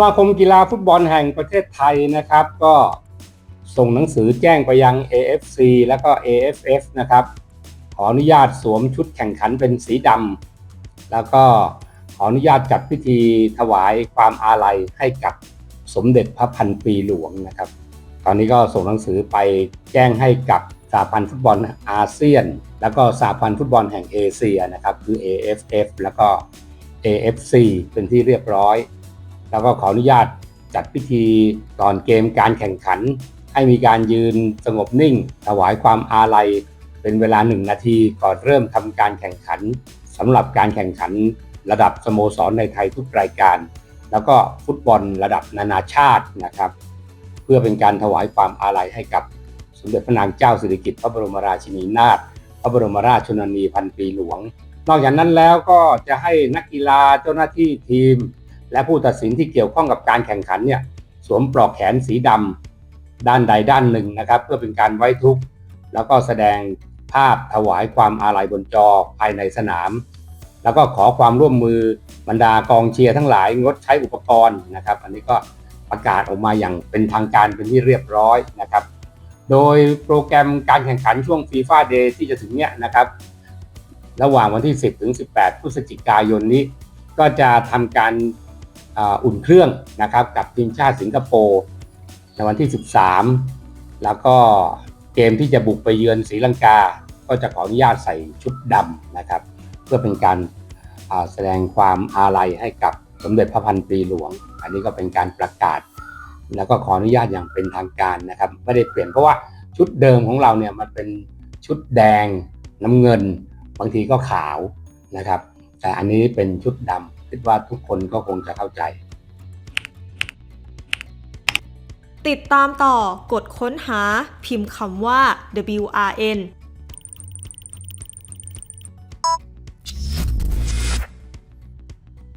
มาคมกีฬาฟุตบอลแห่งประเทศไทยนะครับ ก็ส่งหนังสือแจ้งไปยัง AFC แล้วก็ AFF นะครับ ขออนุญาตสวมชุดแข่งขันเป็นสีดำแล้วก็ขออนุญาตจัดพิธีถวายความอาลัยให้กับสมเด็จพระพันปีหลวงนะครับ ตอนนี้ก็ส่งหนังสือไปแจ้งให้กับสหพันธ์ฟุตบอลอาเซียน แล้วก็สหพันธ์ฟุตบอลแห่งเอเชียนะครับ คือ AFF แล้วก็ AFC เป็นที่เรียบร้อย แล้วก็ขออนุญาตจัดพิธีก่อนเกมการแข่งขัน ให้มีการยืนสงบนิ่ง ถวายความอาลัย เป็นเวลาหนึ่งนาทีก่อนเริ่มทำการแข่งขันสำหรับการแข่งขันระดับสโมสรในไทยทุกรายการ แล้วก็ฟุตบอลระดับนานาชาตินะครับ เพื่อเป็นการถวายความอาลัยให้กับสมเด็จพระนางเจ้าสิริกิติ์พระบรมราชินีนาถพระบรมราชชนนีพันปีหลวง นอกจากนั้นแล้วก็จะให้นักกีฬาเจ้าหน้าที่ทีม และผู้ตัดสินที่เกี่ยวข้องกับการแข่งขันเนี่ยสวมปลอกแขนสีดำด้านใดด้านหนึ่งนะครับ เพื่อเป็นการไว้ทุกข์แล้วก็แสดงภาพถวายความอาลัยบนจอภายในสนาม แล้วก็ขอความร่วมมือบรรดากองเชียร์ทั้งหลายงดใช้อุปกรณ์นะครับ อันนี้ก็ประกาศออกมาอย่างเป็นทางการเป็นที่เรียบร้อยนะครับ โดยโปรแกรมการแข่งขันช่วงฟีฟ่าเดย์ที่จะถึงเนี้ยนะครับ ระหว่างวันที่ 10 ถึง 18 พฤศจิกายนนี้ ก็จะทำการ อุ่นเครื่องนะครับกับทีมชาติสิงคโปร์ในวันที่ 13 แล้วก็เกมที่จะบุกไปเยือนศรีลังกา ก็จะขออนุญาตใส่ชุดดำนะครับ เพื่อเป็นการแสดงความอาลัยให้กับสมเด็จพระพันปีหลวง อันนี้ก็เป็นการประกาศ แล้วก็ขออนุญาตอย่างเป็นทางการนะครับ ไม่ได้เปลี่ยนเพราะว่าชุดเดิมของเราเนี่ยมันเป็นชุดแดงน้ำเงิน บางทีก็ขาวนะครับ แต่อันนี้เป็นชุดดำ คิดว่าทุกคนก็คงจะเข้าใจ ติดตามต่อกดค้นหาพิมพ์คำว่า WRN